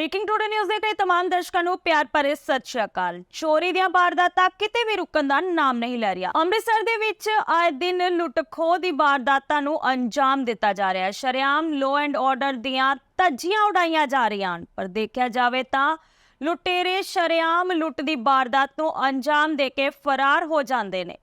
Breaking today news ਦੇ ਕਈ ਤਮਾਮ ਦਰਸ਼ਕਾਂ ਨੂੰ ਪਿਆਰ ਭਰੇ ਸਤਿ ਸ਼੍ਰੀ ਅਕਾਲ। ਚੋਰੀ ਦੀਆਂ ਵਾਰਦਾਤਾਂ ਕਿਤੇ ਵੀ ਰੁਕਣ ਦਾ ਨਾਮ ਨਹੀਂ ਲੈ ਰਹੀਆਂ ਅੰਮ੍ਰਿਤਸਰ ਦੇ ਵਿੱਚ ਆਏ ਦਿਨ ਲੁੱਟ-ਖੋਹ ਦੀ ਵਾਰਦਾਤਾਂ ਨੂੰ ਅੰਜਾਮ ਦਿੱਤਾ ਜਾ ਰਿਹਾ ਹੈ। ਸ਼ਰੇਆਮ ਲੋ ਐਂਡ ਆਰਡਰ ਦੀਆਂ ਧੱਜੀਆਂ ਉਡਾਈਆਂ ਜਾ ਰਹੀਆਂ ਹਨ। ਪਰ ਦੇਖਿਆ ਜਾਵੇ ਤਾਂ ਲੁਟੇਰੇ ਸ਼ਰੇਆਮ ਲੁੱਟ ਦੀ ਵਾਰਦਾਤ ਨੂੰ ਅੰਜਾਮ ਦੇ ਕੇ ਫਰਾਰ ਹੋ ਜਾਂਦੇ ਨੇ।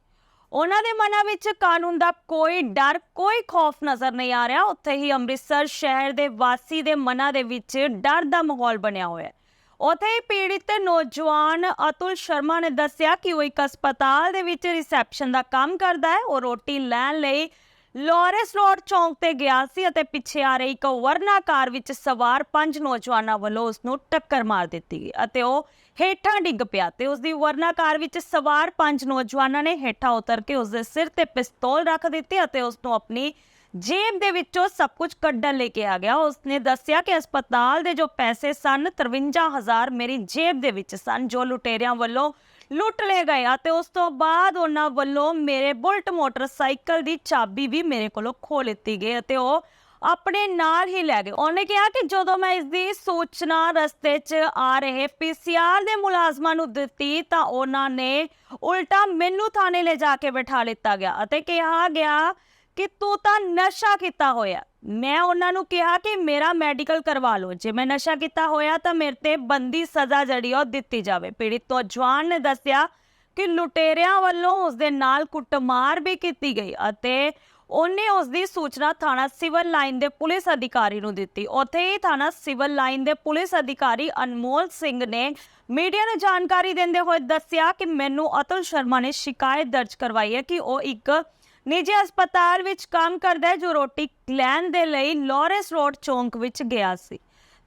ਉਹਨਾਂ ਦੇ ਮਨਾਂ ਵਿੱਚ ਕਾਨੂੰਨ ਦਾ ਕੋਈ ਡਰ, ਕੋਈ ਖੌਫ ਨਜ਼ਰ ਨਹੀਂ ਆ ਰਿਹਾ। ਉੱਥੇ ਹੀ ਅੰਮ੍ਰਿਤਸਰ ਸ਼ਹਿਰ ਦੇ ਵਾਸੀ ਦੇ ਮਨਾਂ ਦੇ ਵਿੱਚ ਡਰ ਦਾ ਮਾਹੌਲ ਬਣਿਆ ਹੋਇਆ ਹੈ। ਉੱਥੇ ਹੀ ਪੀੜਿਤ ਨੌਜਵਾਨ ਅਤੁਲ ਸ਼ਰਮਾ ਨੇ ਦੱਸਿਆ ਕਿ ਉਹ ਇੱਕ ਹਸਪਤਾਲ ਦੇ ਵਿੱਚ ਰਿਸੈਪਸ਼ਨ ਦਾ ਕੰਮ ਕਰਦਾ ਹੈ। ਉਹ ਰੋਟੀ ਲੈਣ ਲਈ ਲਾਰੈਂਸ ਰੋਡ ਚੌਂਕ ਤੇ ਗਿਆ ਸੀ ਅਤੇ ਪਿੱਛੇ ਆ ਰਹੀ ਇੱਕ ਵਰਨਾ ਕਾਰ ਵਿੱਚ ਸਵਾਰ ਪੰਜ ਨੌਜਵਾਨਾਂ ਵੱਲੋਂ ਉਸ ਨੂੰ ਟੱਕਰ ਮਾਰ ਦਿੱਤੀ ਗਈ ਅਤੇ ਉਹ ਹੇਠਾਂ ਡਿੱਗ ਪਿਆ ਤੇ ਉਸ ਦੀ ਵਰਨਾ ਕਾਰ ਵਿੱਚ ਸਵਾਰ ਪੰਜ ਨੌਜਵਾਨਾਂ ਨੇ ਹੇਠਾਂ ਉਤਰ ਕੇ ਉਸ ਦੇ ਸਿਰ ਤੇ ਪਿਸਤੌਲ ਰੱਖ ਦਿੱਤੀ ਅਤੇ ਉਸ ਨੂੰ ਆਪਣੀ ਜੇਬ ਦੇ ਵਿੱਚੋਂ ਸਭ ਕੁਝ ਕੱਢਣ ਲੈ ਕੇ ਆ ਗਿਆ। ਉਸਨੇ ਦੱਸਿਆ ਕਿ ਹਸਪਤਾਲ ਦੇ ਜੋ ਪੈਸੇ ਸਨ 53000 ਮੇਰੀ ਜੇਬ ਦੇ ਵਿੱਚ ਸਨ, ਜੋ ਲੁਟੇਰਿਆਂ ਵੱਲੋਂ ਲੁੱਟ ਲਏ ਗਏ ਅਤੇ ਉਸ ਤੋਂ ਬਾਅਦ ਉਹਨਾਂ ਵੱਲੋਂ ਮੇਰੇ ਬੁਲਟ ਮੋਟਰਸਾਈਕਲ ਦੀ ਚਾਬੀ ਵੀ ਮੇਰੇ ਕੋਲੋਂ ਖੋਹ ਲਿੱਤੀ ਗਈ ਅਤੇ ਉਹ ਆਪਣੇ ਨਾਲ ਹੀ ਲੈ ਗਏ। ਉਹਨੇ ਕਿਹਾ ਕਿ ਜਦੋਂ ਮੈਂ ਇਸ ਦੀ ਸੂਚਨਾ ਰਸਤੇ 'ਚ ਆ ਰਹੇ ਪੀਸੀਆਰ ਦੇ ਮੁਲਾਜ਼ਮਾਂ ਨੂੰ ਦਿੱਤੀ ਤਾਂ ਉਹਨਾਂ ਨੇ ਉਲਟਾ ਮੈਨੂੰ ਥਾਣੇ ਲੈ ਜਾ ਕੇ ਬਿਠਾ ਲਿੱਤਾ ਗਿਆ ਅਤੇ ਕਿਹਾ ਗਿਆ ਕਿ ਤੂੰ ਤਾਂ ਨਸ਼ਾ ਕੀਤਾ ਹੋਇਆ। ਮੈਂ ਉਹਨਾਂ ਨੂੰ ਕਿਹਾ ਕਿ ਮੇਰਾ ਮੈਡੀਕਲ ਕਰਵਾ ਲਓ। ਜੇ ਮੈਂ ਨਸ਼ਾ ਕੀਤਾ ਹੋਇਆ ਤਾਂ ਮੇਰੇ ਤੇ ਬੰਦੀ ਸਜ਼ਾ ਜਿਹੜੀ ਉਹ ਦਿੱਤੀ ਜਾਵੇ। ਪੀੜਿਤ ਨੌਜਵਾਨ ਨੇ ਦੱਸਿਆ ਕਿ ਲੁਟੇਰਿਆਂ ਵੱਲੋਂ ਉਸ ਦੇ ਨਾਲ ਕੁੱਟਮਾਰ ਵੀ ਕੀਤੀ ਗਈ ਅਤੇ ਉਹਨੇ ਉਸ ਦੀ ਸੂਚਨਾ ਥਾਣਾ ਸਿਵਲ ਲਾਈਨ ਦੇ ਪੁਲਿਸ ਅਧਿਕਾਰੀ ਨੂੰ ਦਿੱਤੀ। ਉੱਥੇ ਹੀ ਥਾਣਾ ਸਿਵਲ ਲਾਈਨ ਦੇ ਪੁਲਿਸ ਅਧਿਕਾਰੀ ਅਨਮੋਲ ਸਿੰਘ ਨੇ ਮੀਡੀਆ ਨੂੰ ਜਾਣਕਾਰੀ ਦਿੰਦੇ ਹੋਏ ਦੱਸਿਆ ਕਿ ਮੈਨੂੰ ਅਤੁਲ ਸ਼ਰਮਾ ਨੇ ਸ਼ਿਕਾਇਤ ਦਰਜ ਕਰਵਾਈ ਹੈ ਕਿ ਉਹ ਇੱਕ ਨਿੱਜੀ ਹਸਪਤਾਲ ਵਿੱਚ ਕੰਮ ਕਰਦਾ ਹੈ ਜੋ ਰੋਟੀ ਲੈਣ ਦੇ ਲਈ ਲਾਰੈਂਸ ਰੋਡ ਚੌਂਕ ਵਿੱਚ ਗਿਆ ਸੀ।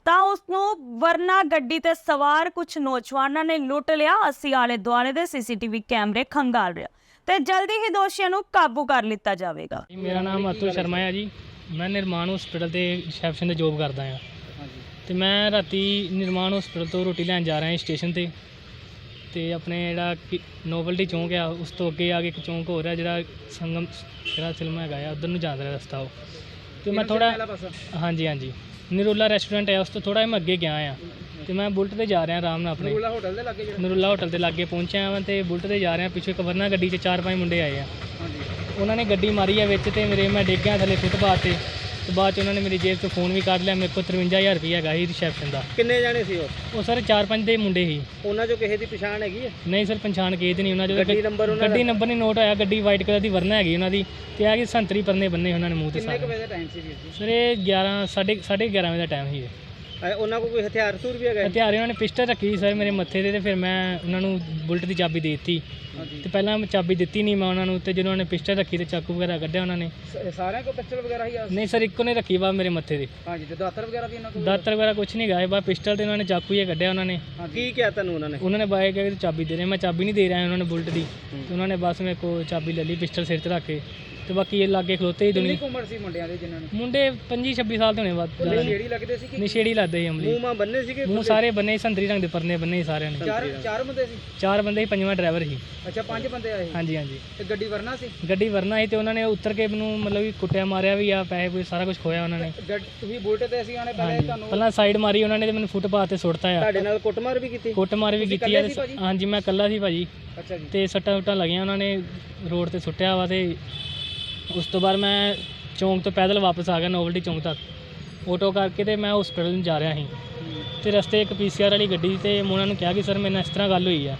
ਤਾਂ ਉਸ ਨੂੰ ਵਰਨਾ ਗੱਡੀ ਤੇ ਸਵਾਰ ਕੁਝ ਨੌਜਵਾਨਾਂ ਨੇ ਲੁੱਟ ਲਿਆ। ਅਸੀਂ ਆਲੇ ਦੁਆਲੇ ਦੇ ਸੀਸੀਟੀਵੀ ਕੈਮਰੇ ਖੰਗਾਲ ਰਿਹਾ ਤੇ ਜਲਦੀ ਹੀ ਦੋਸ਼ੀਆਂ ਨੂੰ ਕਾਬੂ ਕਰ ਲਿੱਤਾ ਜਾਵੇਗਾ। ਜੀ ਮੇਰਾ ਨਾਮ ਅਤੁਲ ਸ਼ਰਮਾ ਹੈ ਜੀ। ਮੈਂ ਨਿਰਮਾਣ ਹਸਪੀਟਲ ਤੇ ਰਿਸੈਪਸ਼ਨ ਤੇ ਜੋਬ ਕਰਦਾ ਹਾਂ। ਤੇ ਮੈਂ ਰਾਤੀ ਨਿਰਮਾਣ ਹਸਪੀਟਲ ਤੋਂ ਰੋਟੀ ਲੈਣ ਜਾ ਰਿਹਾ ਹਾਂ ਸਟੇਸ਼ਨ ਤੇ। ਤੇ ਆਪਣੇ ਜਿਹੜਾ ਨੋਵਲਟੀ ਚੌਂਕ ਆ ਉਸ ਤੋਂ ਅੱਗੇ ਆ ਕੇ ਇੱਕ ਚੌਂਕ ਹੋ ਰਿਹਾ ਜਿਹੜਾ ਸੰਗਮ ਜਿਹੜਾ ਫਿਲਮ ਹੈਗਾ ਆ ਉਧਰ ਨੂੰ ਜਾਂਦਾ ਰਸਤਾ ਉਹ। ਤੇ ਮੈਂ ਥੋੜਾ ਹਾਂਜੀ ਹਾਂਜੀ। ਨਿਰੋਲਾ ਰੈਸਟੋਰੈਂਟ ਹੈ ਉਸ ਤੋਂ ਥੋੜਾ ਮੈਂ ਅੱਗੇ ਗਿਆ ਆ। ਤੇ ਮੈਂ ਬੁਲਟ ਤੇ ਜਾ ਰਿਹਾ ਆਰਾਮ ਨਾਲ ਆਪਣੇ। ਨਿਰੋਲਾ ਹੋਟਲ ਦੇ ਲੱਗੇ ਜਿਹੜਾ। ਨਿਰੋਲਾ ਹੋਟਲ ਦੇ ਲਾਗੇ ਪਹੁੰਚਿਆ ਹਾਂ ਤੇ ਬੁਲਟ ਤੇ ਜਾ ਰਿਹਾ ਪਿੱਛੇ ਇੱਕ ਵਰਨਾ ਗੱਡੀ 'ਚ ਚਾਰ ਪੰਜ ਮੁੰਡੇ ਆਏ ਆ। ਹਾਂਜੀ। ਉਹਨਾਂ ਨੇ ਗੱਡੀ ਮਾਰੀ ਆ ਵਿੱਚ ਤੇ ਮੇਰੇ ਮੈਂ ਡਿੱਗ ਗਿਆ ਥੱਲੇ ਫੁੱਟਪਾਥ ਤੇ। ਤੇ ਬਾਅਦ ਚ ਉਹਨਾਂ ਨੇ ਮੇਰੀ ਜੇਬ ਤੋਂ ਫੋਨ ਵੀ ਕੱਢ ਲਿਆ ਮੇਰੇ ਕੋਲ 53000 ਰੁਪਏ ਹੈਗਾ ਸੀ ਰਿਸੈਪਸ਼ਨ ਦਾ। ਕਿੰਨੇ ਜਾਣੇ ਸੀ ਉਹ? ਉਹ ਸਰ ਚਾਰ ਪੰਜ ਦੇ ਮੁੰਡੇ ਸੀ। ਉਹਨਾਂ ਚੋਂ ਕਿਸੇ ਦੀ ਪਛਾਣ ਹੈਗੀ ਹੈ ਨਹੀਂ ਸਰ ਪਛਾਣ ਕੇ ਤੇ ਨਹੀਂ ਉਹਨਾਂ ਚੋਂ ਗੱਡੀ ਨੰਬਰ ਉਹਨਾਂ ਗੱਡੀ ਨੰਬਰ ਨਹੀਂ ਨੋਟ ਹੋਇਆ ਗੱਡੀ ਵਾਈਟ ਕਲਰ ਦੀ ਵਰਨਾ ਹੈਗੀ ਉਹਨਾਂ ਦੀ ਤੇ ਆ ਕਿ ਸੰਤਰੀ ਪਰਨੇ ਬੰਨੇ ਉਹਨਾਂ ਨੇ ਮੂੰਹ ਤੇ ਕਿੰਨੇ ਕੁ ਸਾਰੇ। ਵਜੇ ਦਾ ਟਾਈਮ ਸੀ ਵੀਰ ਜੀ? ਸਰ ਇਹ 11 ਸਾਢੇ ਸਾਢੇ 11 ਵਜੇ ਦਾ ਟਾਈਮ ਸੀ ਇਹ। ਅਹ ਉਹਨਾਂ ਕੋਲ ਕੋਈ ਹਥਿਆਰ ਹਥੂਰ ਵੀ ਹੈਗਾ? ਹਥਿਆਰੇ ਉਹਨਾਂ ਨੇ ਪਿਸਟਲ ਰੱਖੀ ਸੀ ਸਰ ਮੇਰੇ ਮੱਥੇ ਤੇ ਤੇ ਫਿਰ ਮੈਂ ਉਹਨਾਂ ਨੂੰ ਬੁਲਟ ਦੀ ਚਾਬੀ ਦੇ ਦਿੱਤੀ। ਹਾਂਜੀ। ਤੇ ਪਹਿਲਾਂ ਮੈਂ ਚਾਬੀ ਦਿੱਤੀ ਨਹੀਂ ਮੈਂ ਉਹਨਾਂ ਨੂੰ ਤੇ ਜਦੋਂ ਉਹਨਾਂ ਨੇ ਪਿਸਟਲ ਰੱਖੀ ਤੇ ਚਾਕੂ ਵਗੈਰਾ ਕੱਢਿਆ ਉਹਨਾਂ ਨੇ। ਸ- ਸਾਰਿਆਂ ਕੋਲ ਪਿਸਟਲ ਵਗੈਰਾ ਹੀ ਆ? ਨਹੀਂ ਸਰ ਇੱਕੋ ਨੇ ਰੱਖੀ ਵਾ ਮੇਰੇ ਮੱਥੇ ਤੇ। ਹਾਂਜੀ ਤੇ ਦਾਤਰ ਵਗੈਰਾ ਵੀ ਇਹਨਾਂ ਕੋਲ? ਦਾਤਰ ਵਗੈਰਾ ਕੁਝ ਨਹੀਂ ਗਾਏ ਬਾ ਪਿਸਟਲ ਤੇ ਉਹਨਾਂ ਨੇ ਚਾਕੂ ਹੀ ਕੱਢਿਆ ਉਹਨਾਂ ਨੇ। ਕੀ ਕਿਹਾ ਤੁਹਾਨੂੰ ਉਹਨਾਂ ਨੇ? ਉਹਨਾਂ ਨੇ ਬਾਏ ਕਿ ਚਾਬੀ ਦੇ ਰਹੇ ਮੈਂ ਚਾਬੀ ਨਹੀਂ ਦੇ ਰਿਹਾ ਉਹਨਾਂ ਨੇ ਬੁਲਟ ਦੀ। ਤੇ ਉਹਨਾਂ ਨੇ ਬਸ ਮੇਰੇ ਕੋਲ ਚਾਬੀ ਲੈ ਲਈ ਪਿਸਟਲ ਸਿਰ ਤੇ ਰੱਖ ਕੇ। ਤੇ ਬਾਕੀ ਇਹ ਲਾਗੇ ਖਲੋਤੇ ਹੀ ਕਿੰਨੀ ਦੁਨੀ। ਕੁ ਉਮਰ ਸੀ ਮੁੰਡਿਆਂ ਦੇ ਜਿਨ੍ਹਾਂ ਨੇ? ਮੁੰਡੇ 25 26 ਸਾਲ ਦੇ ਹੋਣੇ ਉਹ ਨਸ਼ੇੜੀ ਲੱਗਦੇ ਸੀ ਕਿ ਨਸ਼ੇੜੀ ਲੱਗਦੇ ਸੀ ਅਮਲੀ। ਮੂੰਹ ਮਾਂ ਬੰਨੇ ਸੀਗੇ ਮੂੰਹ ਸਾਰੇ ਬੰਨੇ ਸੀ, ਸੰਤਰੀ ਰੰਗ ਦੇ ਪਰਨੇ ਬੰਨੇ ਸੀ ਸਾਰਿਆਂ ਨੇ। ਚਾਰ ਚਾਰ ਬੰਦੇ ਸੀ? ਚਾਰ ਬੰਦੇ ਸੀ ਪੰਜਵਾਂ ਡਰਾਈਵਰ ਸੀ। ਅੱਛਾ ਪੰਜ ਬੰਦੇ ਆਏ। ਹਾਂਜੀ ਹਾਂਜੀ। ਤੇ ਗੱਡੀ ਵਰਨਾ ਸੀ? ਗੱਡੀ ਵਰਨਾ ਸੀ ਤੇ ਉਹਨਾਂ ਨੇ ਉੱਤਰ ਕੇ ਮੈਨੂੰ ਮਤਲਬ ਕਿ ਕੁੱਟਿਆ ਮਾਰਿਆ ਵੀ ਆ ਪੈਸੇ ਕੋਈ ਸਾਰਾ ਕੁਝ ਖੋਇਆ ਉਹਨਾਂ ਨੇ। ਗੱਡ ਤੁਸੀਂ ਬੁਲਟ ਤੇ ਅਸੀਂ ਆਣੇ ਪਹਿਲੇ ਹਾਂਜੀ। ਤੁਹਾਨੂੰ? ਪਹਿਲਾਂ ਸਾਈਡ ਮਾਰੀ ਉਹਨਾਂ ਨੇ ਤੇ ਮੈਨੂੰ ਫੁੱਟਪਾਥ ਤੇ ਸੁੱਟਤਾ ਆ। ਤੁਹਾਡੇ ਨਾਲ ਕੁੱਟਮਾਰ ਵੀ ਕੀਤੀ? ਕੁੱਟ ਮਾਰ ਵੀ ਤੁਸੀਂ ਕੀਤੀ ਆ ਇਕੱਲੇ ਸੀ ਤੇ- ਭਾਜੀ? ਹਾਂਜੀ ਮੈਂ ਇਕੱਲਾ ਸੀ ਭਾਜੀ। ਅੱਛਾ ਜੀ। ਤੇ ਸੱਟਾਂ ਸੁੱਟਾਂ ਲੱਗੀਆਂ ਉਹਨਾਂ ਨੇ ਰੋਡ ਤੇ ਸੁੱਟਿਆ ਵਾ ਤੇ ਉਸ ਤੋਂ ਬਾਅਦ ਮੈਂ ਚੌਂਕ ਤੋਂ ਪੈਦਲ ਵਾਪਸ ਆ ਗਿਆ ਨੋਵਲਟੀ ਚੌਂਕ ਤੱਕ। ਆਟੋ ਕਰਕੇ ਤੇ ਮੈਂ ਹਸਪੀਟਲ ਨੂੰ ਜਾ ਰਿਹਾ ਸੀ। ਤੇ ਰਸਤੇ ਇੱਕ ਪੀਸੀਆਰ ਵਾਲੀ ਗੱਡੀ ਤੇ ਮੈਂ ਉਹਨਾਂ ਨੂੰ ਕਿਹਾ ਕਿ ਸਰ ਮੇਰੇ ਨਾਲ ਇਸ ਤਰ੍ਹਾਂ ਗੱਲ ਹੋਈ ਆ।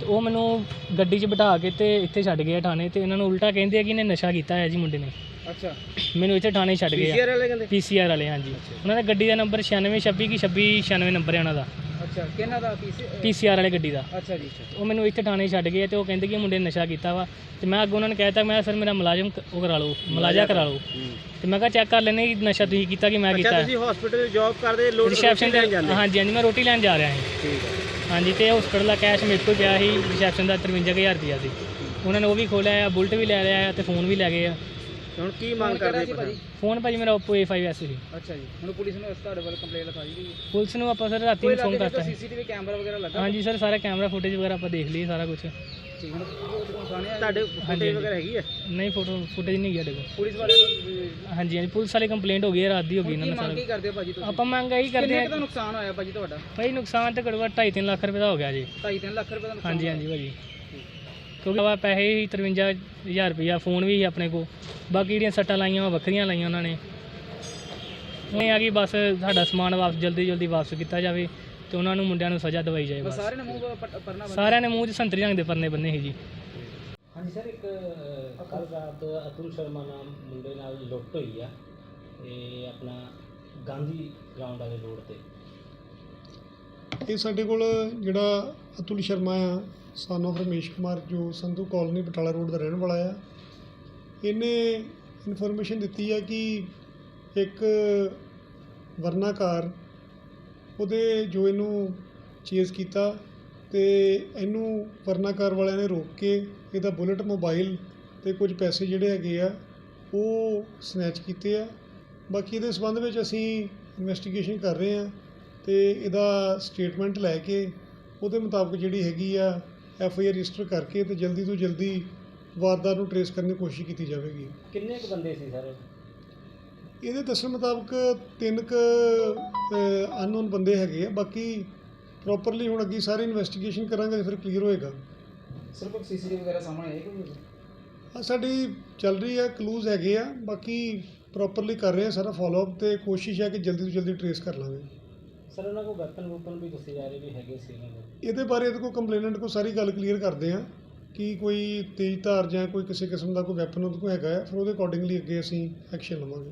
ਤੇ ਉਹ ਮੈਨੂੰ ਗੱਡੀ 'ਚ ਬਿਠਾ ਕੇ ਤੇ ਇੱਥੇ ਛੱਡ ਗਏ ਆ ਥਾਣੇ ਤੇ ਇਹਨਾਂ ਨੂੰ ਉਲਟਾ ਕਹਿੰਦੇ ਆ ਕਿ ਇਹਨੇ ਨਸ਼ਾ ਕੀਤਾ ਹੈ ਜੀ ਮੁੰਡੇ ਨੇ। ਅੱਛਾ। ਮੈਨੂੰ ਇੱਥੇ ਥਾਣੇ ਛੱਡ ਗਏ ਪੀਸੀਆਰ ਵਾਲੇ ਕਹਿੰਦੇ? ਪੀਸੀਆਰ ਵਾਲੇ ਹਾਂਜੀ। ਉਹਨਾਂ ਦਾ ਗੱਡੀ ਦਾ ਨੰਬਰ 9626 ਕੀ 2696 ਨੰਬਰ ਹੈ ਉਹਨਾਂ ਦਾ। ਅੱਛਾ ਕਿਹਨਾਂ ਦਾ ਪੀਸੀ ਪੀਸੀਆਰ ਵਾਲੇ ਗੱਡੀ ਦਾ। ਅੱਛਾ ਜੀ ਉਹ ਮੈਨੂੰ ਇੱਥੇ ਥਾਣੇ ਛੱਡ ਗਏ ਤੇ ਉਹ ਕਹਿੰਦੇ ਕਿ ਮੁੰਡੇ ਨੇ ਨਸ਼ਾ ਕੀਤਾ ਵਾ। ਤੇ ਮੈਂ ਅੱਗੋਂ ਉਹਨਾਂ ਨੂੰ ਕਹਿਤਾ ਮੈਂ ਸਰ ਮੇਰਾ ਮੁਲਾਜ਼ਮ ਕ- ਉਹ ਕਰਾ ਲਓ ਮੁਲਾਜ਼ਾ ਕਰਾ ਲਓ। ਤੇ ਮੈਂ ਕਿਹਾ ਚੈੱਕ ਕਰ ਲੈਣੇ ਕਿ ਨਸ਼ਾ ਤੁਸੀਂ ਕੀਤਾ ਕਿ ਮੈਂ ਅੱਛਾ ਕੀਤਾ ਤੁਸੀਂ ਹਸਪੀਟਲ ਜੌਬ ਕਰਦੇ ਲੋਡ ਰਿਸੈਪਸ਼ਨ ਤੇ ਜਾਂਦੇ। ਹਾਂਜੀ ਹਾਂਜੀ ਮੈਂ ਰੋਟੀ ਲੈਣ ਜਾ ਰਿਹਾ ਸੀ ਠੀਕ ਹੈ। ਹਾਂਜੀ ਤੇ ਹਸਪੀਟਲ ਦਾ ਕੈਸ਼ ਮੇਰੇ ਕੋਲ ਪਿਆ ਸੀ ਰਿਸੈਪਸ਼ਨ ਦਾ 53000 ਰੁਪਇਆ ਸੀ। ਉਹਨਾਂ ਨੇ ਉਹ ਵੀ ਖੋਲਿਆ ਆ ਬੁਲਟ ਵੀ ਲੈ ਲਿਆ ਆ ਤੇ ਫੋਨ ਵੀ ਲੈ ਗਏ ਆ। ਹੁਣ ਕੀ ਮੰਗ ਕਰਦੇ ਸੀ ਭਾਜੀ? ਫੋਨ ਭਾਜੀ ਮੇਰਾ Oppo A5s ਸੀ। ਅੱਛਾ ਜੀ। ਹੁਣ ਪੁਲਿਸ ਨੂੰ ਇਸ ਤੁਹਾਡੇ ਵੱਲ ਕੰਪਲੇਂਟ ਲਿਖਾਈ ਗਈ। ਹੈ ਪੁਲਿਸ ਨੂੰ ਆਪਾਂ ਸਰ ਰਾਤੀ ਕੋਈ ਇਨਫੋਰਮ ਕਰਤਾ ਸੀ। ਸੀਸੀਟੀਵੀ ਕੈਮਰਾ ਵਗੈਰਾ ਲੱਗਾ? ਹਾਂਜੀ ਸਰ ਸਾਰਾ ਕੈਮਰਾ ਫੁਟੇਜ ਵਗੈਰਾ ਆਪਾਂ ਦੇਖ ਲਈ ਸਾਰਾ ਕੁਝ ਠੀਕ ਹੁਣ ਤੁਹਾਡੇ ਫੋਟੋ ਹਾਂਜੀ। ਵਗੈਰਾ ਹੈਗੀ ਹੈ ਨਹੀਂ ਫੋਟੋ ਫੁਟੇਜ ਨਹੀਂ ਗਿਆ ਦੇਖੋ ਪੁਲਿਸ ਵਾਲਿਆਂ ਨੂੰ ਹਾਂਜੀ ਹਾਂਜੀ। ਪੁਲਿਸ ਵਾਲੀ ਕੰਪਲੇਂਟ ਹੋ ਗਈ ਹੈ ਰਾਤ ਦੀ ਹੋ ਗਈ ਇਹਨਾਂ ਕੀ ਨੇ ਮੰਗ ਕੀ ਸਾਰਾ ਕਰਦੇ ਹੋ ਭਾਜੀ ਤੁਸੀਂ? ਆਪਾਂ ਮੰਗ ਇਹੀ ਕਰਦੇ ਕਿੰਨੇ ਆ ਕੁ ਦਾ ਨੁਕਸਾਨ ਹੋਇਆ ਭਾਜੀ ਤੁਹਾਡਾ? ਭਾਈ ਨੁਕਸਾਨ ਤੇ ਘੱਟੋ ਘੱਟ 2.5 ਲੱਖ ਰੁਪਏ ਦਾ ਹੋ ਗਿਆ ਜੀ। 2.5 ਲੱਖ ਰੁਪਏ ਦਾ ਨੁਕਸਾਨ ਹਾਂਜੀ ਹਾਂਜੀ ਭਾਜੀ। ਕਿਉਂਕਿ ਆਵਾ ਪੈਸੇ ਹੀ 53000 ਰੁਪਇਆ ਫੋਨ ਵੀ ਸੀ ਆਪਣੇ ਕੋ ਬਾਕੀ ਜਿਹੜੀਆਂ ਸੱਟਾਂ ਲਾਈਆਂ ਉਹ ਵੱਖਰੀਆਂ ਲਾਈਆਂ ਉਹਨਾਂ ਨੇ। ਇਹ ਆ ਕਿ ਬਸ ਸਾਡਾ ਸਮਾਨ ਵਾਪਸ ਜਲਦੀ ਜਲਦੀ ਵਾਪਸ ਕੀਤਾ ਜਾਵੇ ਤੇ ਉਹਨਾਂ ਨੂੰ ਮੁੰਡਿਆਂ ਨੂੰ ਸਜ਼ਾ ਦਵਾਈ ਜਾਏ ਬਸ। ਸਾਰੇ ਨੇ ਮੂੰਹ ਪ- ਪਰਨਾ ਸਾਰਿਆਂ ਨੇ ਮੂੰਹ 'ਚ ਸੰਤਰੀ ਰੰਗ ਦੇ ਪਰਨੇ ਬੰਨੇ ਸੀ ਜੀ। ਹਾਂਜੀ ਸਰ ਇੱਕ ਕੱਲ ਰਾਤ ਅਤੁਲ ਸ਼ਰਮਾ ਨਾਮ ਮੁੰਡੇ ਨਾਲ ਲੁੱਟ ਹੋਈ ਆ ਤੇ ਆਪਣਾ ਗਾਂਧੀ ਗਰਾਊਂਡ ਵਾਲੇ ਰੋਡ ਤੇ। ਇਹ ਸਾਡੇ ਕੋਲ ਜਿਹੜਾ ਅਤੁਲ ਸ਼ਰਮਾ ਆ ਸਾਨੂੰ of ਰਮੇਸ਼ ਕੁਮਾਰ, ਜੋ ਸੰਧੂ ਕਾਲੋਨੀ ਬਟਾਲਾ ਰੋਡ ਦਾ ਰਹਿਣ ਵਾਲਾ ਆ, ਇਹਨੇ ਇਨਫੋਰਮੇਸ਼ਨ ਦਿੱਤੀ ਆ ਕਿ ਇੱਕ ਵਰਨਾਕਾਰ ਉਹਦੇ ਜੋ ਇਹਨੂੰ ਚੇਸ ਕੀਤਾ ਤੇ ਇਹਨੂੰ ਵਰਨਾਕਾਰ ਵਾਲਿਆਂ ਨੇ ਰੋਕ ਕੇ ਇਹਦਾ ਬੁਲਟ ਮੋਬਾਈਲ ਤੇ ਕੁਝ ਪੈਸੇ ਜਿਹੜੇ ਹੈਗੇ ਆ, ਉਹ ਸਨੈਚ ਕੀਤੇ ਆ। ਬਾਕੀ ਇਹਦੇ ਸੰਬੰਧ ਵਿੱਚ ਅਸੀਂ ਇਨਵੈਸਟੀਗੇਸ਼ਨ ਕਰ ਰਹੇ ਆ। ਤੇ ਇਹਦਾ ਸਟੇਟਮੈਂਟ ਲੈ ਕੇ ਉਹਦੇ ਮੁਤਾਬਕ ਜਿਹੜੀ ਹੈਗੀ ਆ ਐਫ ਆਈ ਆਰ ਰਜਿਸਟਰ ਕਰਕੇ ਤੇ ਜਲਦੀ ਤੋਂ ਜਲਦੀ ਵਾਰਦਾਤ ਨੂੰ ਟਰੇਸ ਕਰਨ ਦੀ ਕੋਸ਼ਿਸ਼ ਕੀਤੀ ਜਾਵੇਗੀ। ਕਿੰਨੇ ਕੁ ਬੰਦੇ ਸੀ ਸਰ? ਇਹਦੇ ਦੱਸਣ ਮੁਤਾਬਕ ਤਿੰਨ ਕ ਅਨਨੋਨ ਬੰਦੇ ਹੈਗੇ ਆ। ਬਾਕੀ ਪ੍ਰੋਪਰਲੀ ਹੁਣ ਅੱਗੇ ਸਾਰੀ ਇਨਵੈਸਟੀਗੇਸ਼ਨ ਕਰਾਂਗੇ ਤੇ ਫਿਰ ਕਲੀਅਰ ਹੋਏਗਾ। ਸਰ ਕੋਈ ਸੀਸੀਟੀਵੀ ਵਗੈਰਾ ਸਾਹਮਣੇ ਆਏ ਕੋਈ? ਆ ਸਾਡੀ ਚੱਲ ਰਹੀ ਹੈ ਕਲੂਜ਼ ਹੈਗੇ ਆ। ਬਾਕੀ ਪ੍ਰੋਪਰਲੀ ਕਰ ਰਹੇ ਆ ਸਾਰਾ ਫਾਲੋ ਅਪ ਤੇ ਕੋਸ਼ਿਸ਼ ਹੈ ਕਿ ਜਲਦੀ ਤੋਂ ਜਲਦੀ ਟਰੇਸ ਕਰ ਲਾਂਗੇ। ਸਰ, ਉਹਨਾਂ ਕੋਲ ਵੈਪਨ ਵੂਪਨ ਵੀ ਦੱਸੇ ਜਾ ਰਹੇ ਵੀ ਹੈਗੇ ਸੀ ਇਹਨਾਂ ਕੋਲ ਇਹਦੇ ਬਾਰੇ ਇਹਦੇ ਕੋਲ ਕੰਪਲੇਨੈਂਟ ਕੋਲ ਸਾਰੀ ਗੱਲ ਕਲੀਅਰ ਕਰਦੇ ਆ ਕਿ ਕੋਈ ਤੇਜ਼ ਧਾਰ ਜਾਂ ਕੋਈ ਕਿਸੇ ਕਿਸਮ ਦਾ ਕੋਈ ਵੈਪਨ ਉਹਦੇ ਕੋਲ ਹੈਗਾ ਹੈ। ਫਿਰ ਉਹਦੇ ਅਕੋਰਡਿੰਗਲੀ ਅੱਗੇ ਅਸੀਂ ਐਕਸ਼ਨ ਲਵਾਂਗੇ।